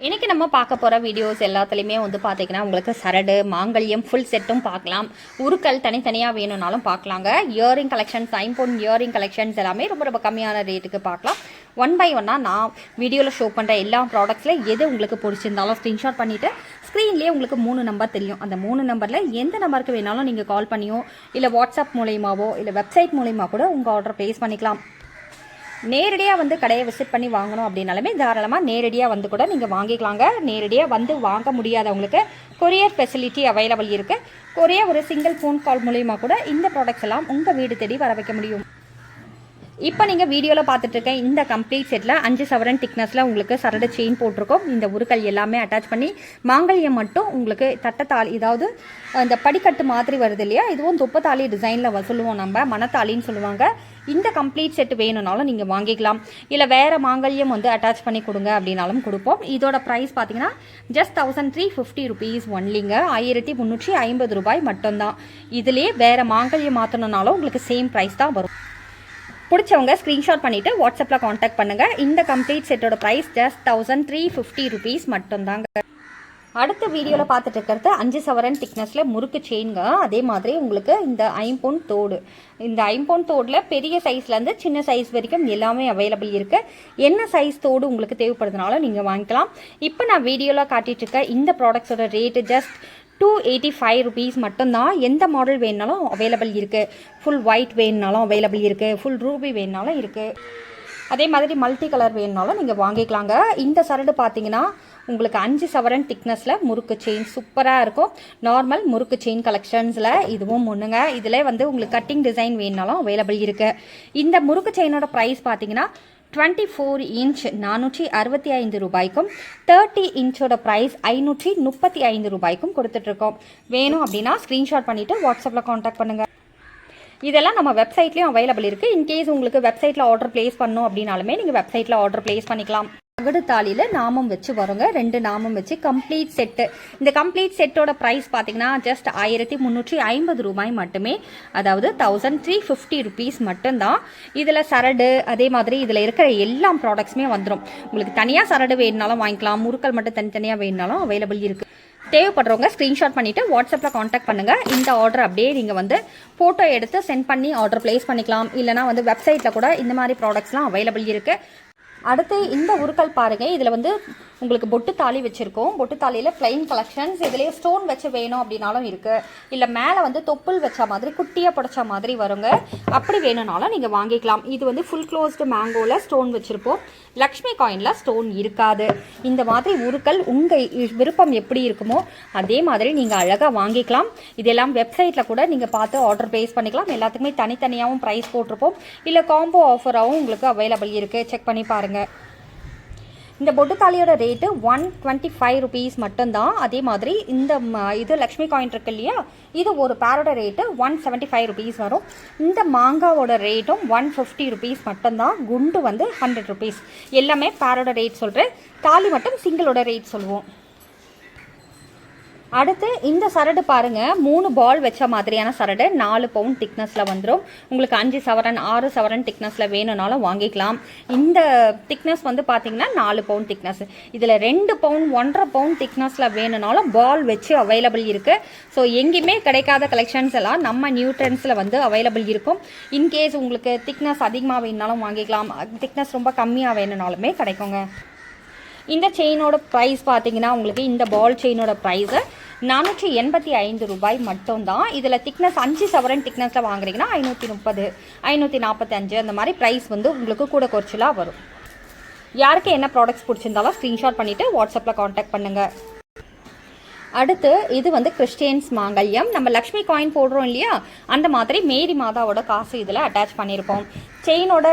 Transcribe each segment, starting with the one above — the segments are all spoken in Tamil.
இன்றைக்கி நம்ம பார்க்க போகிற வீடியோஸ் எல்லாத்துலேயுமே வந்து பார்த்திங்கன்னா உங்களுக்கு சரடு மாங்கல்யம் ஃபுல் செட்டும் பார்க்கலாம். உருக்கள் தனித்தனியாக வேணும்னாலும் பார்க்கலாங்க. இயரிங் கலெக்ஷன்ஸ் ஐம்பொன் இயரிங் கலெக்ஷன்ஸ் எல்லாமே ரொம்ப ரொம்ப கம்மியான ரேட்டுக்கு பார்க்கலாம். ஒன் பை ஒன்னாக நான் வீடியோவில் ஷோ பண்ணுற எல்லா ப்ராடக்ட்ஸில் எது உங்களுக்கு பிடிச்சிருந்தாலும் ஸ்க்ரீன்ஷாட் பண்ணிவிட்டு ஸ்க்ரீன்லேயே உங்களுக்கு மூணு நம்பர் தெரியும். அந்த மூணு நம்பரில் எந்த நம்பருக்கு வேணாலும் நீங்கள் கால் பண்ணியோ இல்லை வாட்ஸ்அப் மூலியமாவோ இல்லை வெப்சைட் மூலியமாக கூட உங்கள் ஆர்டர் ப்ளேஸ் பண்ணிக்கலாம். நேரடியாக வந்து கடையை விசிட் பண்ணி வாங்கணும் அப்படின்னாலுமே தாராளமாக நேரடியாக வந்து கூட நீங்கள் வாங்கிக்கலாங்க. நேரடியாக வந்து வாங்க முடியாதவங்களுக்கு கொரியர் ஃபெசிலிட்டி அவைலபிள் இருக்குது கொரியர் ஒரு சிங்கிள் ஃபோன் கால் மூலியமாக கூட இந்த ப்ராடக்ட்ஸ் எல்லாம் உங்கள் வீடு தேடி வர வைக்க முடியும். இப்போ நீங்கள் வீடியோவில் பார்த்துட்டு இந்த கம்ப்ளீட் செட்டில் அஞ்சு சவரன் திக்னஸில் உங்களுக்கு சரடு செயின் போட்டிருக்கோம். இந்த உருக்கள் எல்லாமே அட்டாச் பண்ணி மாங்கல்யம் மட்டும் உங்களுக்கு தட்டத்தாலி இதாவது இந்த படிக்கட்டு மாதிரி வருது இல்லையா? இதுவும் துப்பத்தாளி டிசைனில் சொல்லுவோம் நம்ம. மணத்தாலின்னு சொல்லுவாங்க. இந்த கம்ப்ளீட் செட் வேணும்னாலும் நீங்கள் வாங்கிக்கலாம். இல்லை வேறு மாங்கல்யம் வந்து அட்டாச் பண்ணி கொடுங்க அப்படின்னாலும் கொடுப்போம். இதோட ப்ரைஸ் பார்த்தீங்கன்னா just thousand three fifty rupees ஒன்லிங்க ஆயிரத்தி முந்நூற்றி ஐம்பது ரூபாய் மட்டும்தான். இதுலேயே வேறு மாங்கல்யம் மாற்றணுன்னாலும் உங்களுக்கு சேம் ப்ரைஸ் தான் வரும். பிடிச்சவங்க ஸ்க்ரீன்ஷாட் பண்ணிவிட்டு வாட்ஸ்அப்பில் காண்டாக்ட் பண்ணுங்கள் இந்த கம்ப்ளீட் செட்டோட price just thousand three fifty rupees மட்டும்தாங்க. அடுத்த வீடியோவில் பார்த்துட்டு இருக்கிறது அஞ்சு சவரன் திக்னஸில் முறுக்கு செயின்ங்க அதே மாதிரி உங்களுக்கு இந்த ஐம்பொன் தோடு. இந்த ஐம்பொன் தோடில் பெரிய சைஸ்லேருந்து சின்ன சைஸ் வரைக்கும் எல்லாமே அவைலபிள் இருக்குது என்ன சைஸ் தோடு உங்களுக்கு தேவைப்படுதுனாலும் நீங்கள் வாங்கிக்கலாம். இப்போ நான் வீடியோவில் காட்டிட்டு இருக்க இந்த ப்ராடக்ட்ஸோட rate just two eighty five rupees மட்டும்தான் எந்த மாடல் வேணுனாலும் அவைலபிள் இருக்குது ஃபுல் ஒயிட் வேணுனாலும் அவைலபிள் இருக்குது ஃபுல் ரூபி வேணுனாலும் இருக்குது அதே மாதிரி மல்டி கலர் வேணுனாலும் நீங்கள் வாங்கிக்கலாங்க. இந்த சரடு பார்த்தீங்கன்னா உங்களுக்கு அஞ்சு சவரன் திக்னஸில் முறுக்கு செயின் சூப்பராக இருக்கும். நார்மல் முறுக்கு செயின் கலெக்ஷன்ஸில் இதுவும் ஒன்றுங்க இதில் வந்து உங்களுக்கு கட்டிங் டிசைன் வேணுனாலும் அவைலபிள் இருக்குது இந்த முறுக்கு செயினோட ப்ரைஸ் பார்த்தீங்கன்னா டுவெண்ட்டி ஃபோர் இன்ச் நானூற்றி அறுபத்தி ஐந்து ரூபாய்க்கும் தேர்ட்டி இன்ச்சோட ப்ரைஸ் ஐநூற்றி முப்பத்தி ஐந்து ரூபாய்க்கும் கொடுத்துட்ருக்கோம். வேணும் அப்படின்னா ஸ்க்ரீன்ஷாட் பண்ணிவிட்டு வாட்ஸ்அப்பில் காண்டாக்ட் பண்ணுங்கள் இதெல்லாம் நம்ம வெப்சைட்லேயும் அவைலபிள் இருக்குது இன்கேஸ் உங்களுக்கு வெப்சைட்டில் ஆர்டர் ப்ளேஸ் பண்ணணும் அப்படின்னாலுமே நீங்கள் வெப்சைட்டில் ஆர்டர் ப்ளேஸ் பண்ணிக்கலாம். தகடு தாலியில் நாமம் வச்சு வரோங்க. ரெண்டு நாமம் வச்சு கம்ப்ளீட் செட்டு இந்த கம்ப்ளீட் செட்டோட ப்ரைஸ் பார்த்தீங்கன்னா ஜஸ்ட் ஆயிரத்தி முந்நூற்றி ஐம்பது ரூபாய் மட்டுமே. அதாவது தௌசண்ட் த்ரீ ஃபிஃப்டி ருபீஸ் மட்டும்தான். இதில் சரடு அதே மாதிரி இதில் இருக்கிற எல்லா ப்ராடக்ட்ஸுமே வந்துடும் உங்களுக்கு தனியாக சரடு வேணுனாலும் வாங்கிக்கலாம். முறுக்கள் மட்டும் தனித்தனியாக வேணுனாலும் அவைலபிள் இருக்குது தேவைப்படுறவங்க ஸ்க்ரீன்ஷாட் பண்ணிவிட்டு வாட்ஸ்அப்பில் காண்டாக்ட் பண்ணுங்கள் இந்த ஆர்டர் அப்படியே நீங்கள் வந்து ஃபோட்டோ எடுத்து சென்ட் பண்ணி ஆர்டர் ப்ளேஸ் பண்ணிக்கலாம். இல்லைனா வந்து வெப்சைட்டில் கூட இந்த மாதிரி ப்ராடக்ட்ஸ்லாம் அவைலபிள் இருக்குது அடுத்து இந்த உருக்கள் பாருங்கள் இதில் வந்து உங்களுக்கு பொட்டு தாலி வச்சுருக்கோம். பொட்டு தாலியில் பிளைன் கலெக்ஷன்ஸ் இதுலேயே ஸ்டோன் வச்சு வேணும் அப்படின்னாலும் இருக்குது இல்லை மேலே வந்து தொப்புள் வச்ச மாதிரி குட்டியாக புடைச்ச மாதிரி வருங்க. அப்படி வேணும்னாலும் நீங்கள் வாங்கிக்கலாம். இது வந்து ஃபுல் க்ளோஸ்டு மேங்கோவில் ஸ்டோன் வச்சுருப்போம். லக்ஷ்மி காயினில் ஸ்டோன் இருக்காது. இந்த மாதிரி உருக்கள் உங்கள் விருப்பம் எப்படி இருக்குமோ அதே மாதிரி நீங்கள் அழகாக வாங்கிக்கலாம். இதெல்லாம் வெப்சைட்டில் கூட நீங்கள் பார்த்து ஆர்டர் ப்ளேஸ் பண்ணிக்கலாம். எல்லாத்துக்குமே தனித்தனியாகவும் ப்ரைஸ் போட்டிருப்போம். இல்லை காம்போ ஆஃபராகவும் உங்களுக்கு அவைலபிள் இருக்குது செக் பண்ணி பாருங்கள் இந்த பொட்டு தாலியோட rate one twenty five rupees மட்டும்தான். அதே மாதிரி இந்த ம- இது லக்ஷ்மி காயின் இருக்கு இல்லையா? இது ஒரு பேரோட rate one seventy five rupees வரும். இந்த மாங்காவோட ரேட்டும் ஒன் ஃபிஃப்டி ருபீஸ் மட்டும்தான். குண்டு வந்து ஹண்ட்ரட் ருபீஸ் எல்லாமே பேரோட ரேட் சொல்கிறேன் தாலி மட்டும் சிங்கிளோட ரேட் சொல்லுவோம். அடுத்து இந்த சரடு பாருங்கள் மூணு பால் வச்ச மாதிரியான சரடு. நாலு பவுண்ட் திக்னஸில் வந்துடும் உங்களுக்கு அஞ்சு சவரன் ஆறு சவரன் திக்னஸில் வேணும்னாலும் வாங்கிக்கலாம். இந்த திக்னஸ் வந்து பார்த்தீங்கன்னா நாலு பவுண்ட் திக்னஸ் இதில் ரெண்டு பவுண்ட் ஒன்றரை பவுண்ட் திக்னஸில் வேணும்னாலும் பால் வச்சு அவைலபிள் இருக்குது ஸோ எங்கேயுமே கிடைக்காத கலெக்ஷன்ஸ் எல்லாம் நம்ம நியூட்ரன்ஸில் வந்து அவைலபிள் இருக்கும். இன்கேஸ் உங்களுக்கு திக்னஸ் அதிகமாக வேணுனாலும் வாங்கிக்கலாம். திக்னஸ் ரொம்ப கம்மியாக வேணும்னாலுமே கிடைக்குங்க. இந்த செயினோட ப்ரைஸ் பார்த்தீங்கன்னா உங்களுக்கு இந்த பால் செயினோட ப்ரைஸு நானூற்றி எண்பத்தி ஐந்து ரூபாய் மட்டும்தான். இதில் திக்னஸ் அஞ்சு சவரன் திக்னஸில் வாங்குறீங்கன்னா ஐநூற்றி முப்பது ஐநூற்றி நாற்பத்தஞ்சு அந்த மாதிரி ப்ரைஸ் வந்து உங்களுக்கு கூட குறைச்சலாக வரும். யாருக்கு என்ன ப்ராடக்ட்ஸ் பிடிச்சிருந்தாலும் ஸ்க்ரீன்ஷாட் பண்ணிவிட்டு வாட்ஸ்அப்பில் காண்டாக்ட் பண்ணுங்கள் அடுத்து இது வந்து கிறிஸ்டியன்ஸ் மாங்கல்யம். நம்ம லக்ஷ்மி காயின் போடுறோம் இல்லையா? அந்த மாதிரி மேரி மாதாவோட காசு இதில் அட்டாச் பண்ணியிருப்போம். செயினோட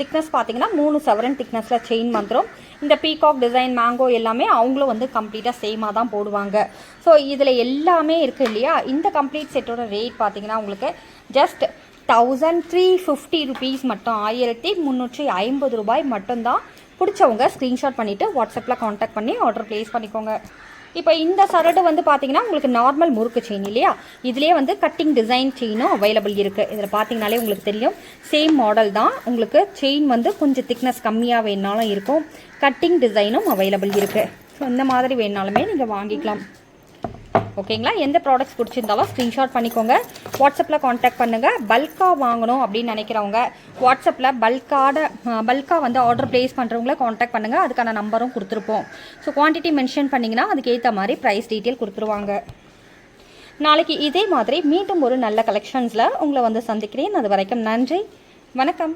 திக்னஸ் பார்த்தீங்கன்னா மூணு செவரன் திக்னஸில் செயின் வந்துடும் இந்த பீகாக் டிசைன் மேங்கோ எல்லாமே அவங்களும் வந்து கம்ப்ளீட்டாக சேமாக தான் போடுவாங்க. ஸோ இதில் எல்லாமே இருக்குது இல்லையா? இந்த கம்ப்ளீட் செட்டோட ரேட் பார்த்தீங்கன்னா உங்களுக்கு just thousand three fifty rupees மட்டும் ஆயிரத்தி முந்நூற்றி ஐம்பது ரூபாய் மட்டும்தான். பிடிச்சவங்க ஸ்க்ரீன்ஷாட் பண்ணிவிட்டு வாட்ஸ்அப்பில் காண்டாக்ட் பண்ணி ஆர்டர் ப்ளேஸ் பண்ணிக்கோங்க. இப்போ இந்த சரடு வந்து பார்த்தீங்கன்னா உங்களுக்கு நார்மல் முறுக்கு செயின் இல்லையா? இதுலேயே வந்து கட்டிங் டிசைன் செயினும் அவைலபிள் இருக்குது இதில் பார்த்தீங்கனாலே உங்களுக்கு தெரியும். சேம் மாடல் தான். உங்களுக்கு செயின் வந்து கொஞ்சம் திக்னஸ் கம்மியாக வேணாலும் இருக்கும். கட்டிங் டிசைனும் அவைலபிள் இருக்குது ஸோ இந்த மாதிரி வேணாலுமே நீங்கள் வாங்கிக்கலாம். ஓகேங்களா? எந்த ப்ராடக்ட்ஸ் பிடிச்சிருந்தாலும் ஸ்க்ரீன்ஷாட் பண்ணிக்கோங்க. வாட்ஸ்அப்பில் காண்டாக்ட் பண்ணுங்கள் பல்காக வாங்கணும் அப்படின்னு நினைக்கிறவங்க வாட்ஸ்அப்பில் பல்காட பல்காக வந்து ஆர்டர் ப்ளேஸ் பண்ணுறவங்கள காண்டாக்ட் பண்ணுங்கள் அதுக்கான நம்பரும் கொடுத்துருப்போம். ஸோ குவான்டிட்டி மென்ஷன் பண்ணிங்கன்னா அதுக்கேற்ற மாதிரி ப்ரைஸ் டீட்டெயில் கொடுத்துருவாங்க. நாளைக்கு இதே மாதிரி மீண்டும் ஒரு நல்ல கலெக்ஷன்ஸில் உங்களை வந்து சந்திக்கிறேன். அது வரைக்கும் நன்றி. வணக்கம்.